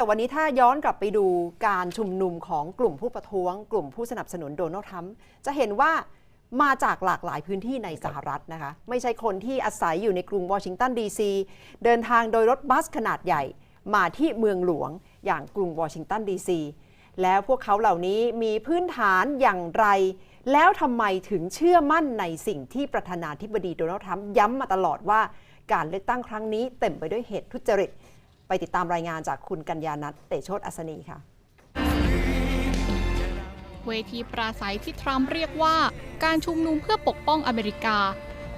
แต่วันนี้ถ้าย้อนกลับไปดูการชุมนุมของกลุ่มผู้ประท้วง กลุ่มผู้สนับสนุนโดนัลด์ทรัมป์จะเห็นว่ามาจากหลากหลายพื้นที่ในสหรัฐนะคะ ไม่ใช่คนที่อาศัยอยู่ในกรุงวอชิงตันดีซีเดินทางโดยรถบัสขนาดใหญ่ มาที่เมืองหลวงอย่างกรุงวอชิงตันดีซีแล้วพวกเขาเหล่านี้มีพื้นฐานอย่างไร แล้วทำไมถึงเชื่อมั่นในสิ่งที่ประธานาธิบดีโดนัลด์ทรัมป์ย้ำมาตลอดว่า การเลือกตั้งครั้งนี้เต็มไปด้วยเหตุทุจริต ไปติดตามรายงานจากคุณกัญญานัทเตโชตอัศนีค่ะ เวทีปราศัยที่ทรัมป์เรียกว่าการชุมนุมเพื่อปกป้องอเมริกา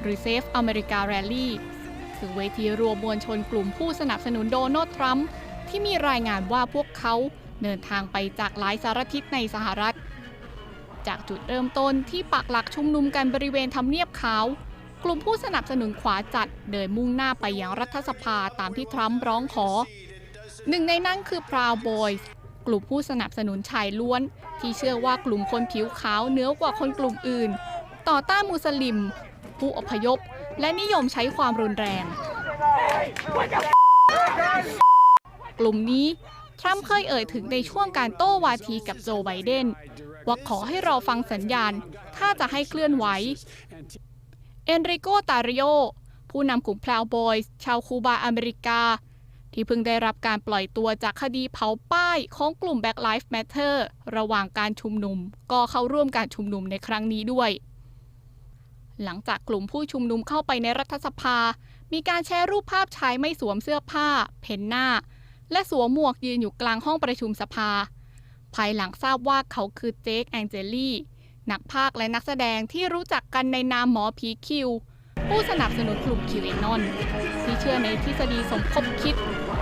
หรือ Save America Rally คือเวทีรวมมวลชนกลุ่มผู้สนับสนุนโดนัลด์ทรัมป์ที่มีรายงานว่าพวกเขาเดินทางไปจากหลายสารทิศในสหรัฐ จากจุดเริ่มต้นที่ปักหลักชุมนุมกันบริเวณทำเนียบขาว กลุ่มผู้สนับสนุนขวาจัดเดินมุ่งหน้าไปยังรัฐสภาตามที่ทรัมป์ร้องขอ หนึ่งในนั้นคือ Proud Boys กลุ่มผู้สนับสนุนชายล้วน ที่เชื่อว่ากลุ่มคนผิวขาวเหนือกว่าคนกลุ่มอื่น ต่อต้านมุสลิม ผู้อพยพ และนิยมใช้ความรุนแรง กลุ่มนี้ทรัมป์เคยเอ่ยถึงในช่วงการโต้วาทีกับโจไบเดนว่าขอให้รอฟังสัญญาณ ถ้าจะให้เคลื่อนไหว เอนริโกตาริโอ ผู้นำกลุ่มพลาวบอยส์ชาวคูบาอเมริกา ที่เพิ่งได้รับการปล่อยตัวจากคดีเผาป้ายของกลุ่ม Black Lives Matter ระหว่างการชุมนุม ก็เข้าร่วมการชุมนุมในครั้งนี้ด้วย หลังจากกลุ่มผู้ชุมนุมเข้าไปในรัฐสภา มีการแชร์รูปภาพชายไม่สวมเสื้อผ้า เพ้นหน้า และสวมหมวกยืนอยู่กลางห้องประชุมสภา ภายหลังทราบว่าเขาคือเจคแองเจลี่ นักพากและนักแสดงที่รู้จักกันในนามหมอผีคิว ผู้สนับสนุนกลุ่มคิวเอนอนที่เชื่อในทฤษฎีสมคบคิด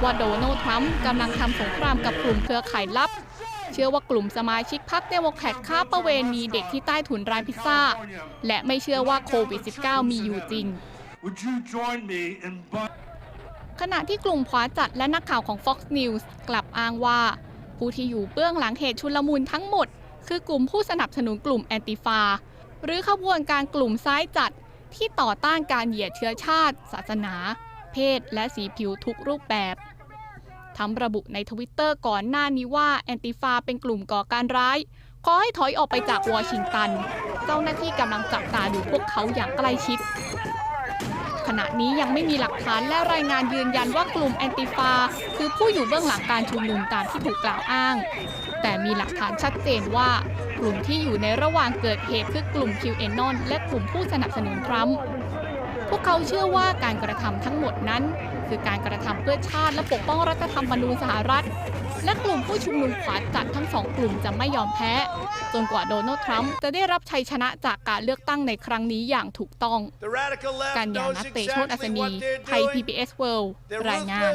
ว่าโดนัลด์ทรัมป์กำลังทำสงครามกับกลุ่มเครือข่ายลับ เชื่อว่ากลุ่มสมาชิกพรรคเดโมแครตค้าประเวณีเด็กที่ใต้ถุนร้านพิซซ่า และไม่เชื่อว่าโควิด -19 มีอยู่จริงขณะที่กลุ่มขวาจัดและนักข่าวของ Fox News กลับอ้างว่า ผู้ที่อยู่เบื้องหลังเหตุชุลมุนทั้งหมด คือกลุ่มผู้สนับสนุนกลุ่มแอนติฟา หรือขบวนการกลุ่มซ้ายจัดที่ต่อต้านการเหยียดเชื้อชาติ ศาสนา เพศ และสีผิวทุกรูปแบบทำระบุในทวิตเตอร์ก่อนหน้านี้ว่าแอนติฟาเป็นกลุ่มก่อการร้าย ขอให้ถอยออกไปจากวอชิงตัน เจ้าหน้าที่กำลังจับตาดูพวกเขาอย่างใกล้ชิด ขณะนี้ยังไม่มีหลักฐานและรายงานยืนยันว่ากลุ่มแอนติฟา คือผู้อยู่เบื้องหลังการชุมนุมตามที่ถูกกล่าวอ้าง แต่มีหลักฐานชัดเจนว่ากลุ่มที่อยู่ในระหว่างเกิดเหตุคือกลุ่มคิวเอนอนและกลุ่มผู้สนับสนุนทรัมป์พวกเขาเชื่อว่าการกระทำทั้งหมดนั้น คือการกระทำเพื่อชาติและปกป้องรัฐธรรมนูญสหรัฐ และกลุ่มผู้ชุมนุมขวาจัดทั้งสองกลุ่มจะไม่ยอมแพ้ จนกว่าโดนัลด์ทรัมป์จะได้รับชัยชนะจากการเลือกตั้งในครั้งนี้อย่างถูกต้อง กัญญานัทเตโชตอัศนีไทย PBS World รายงาน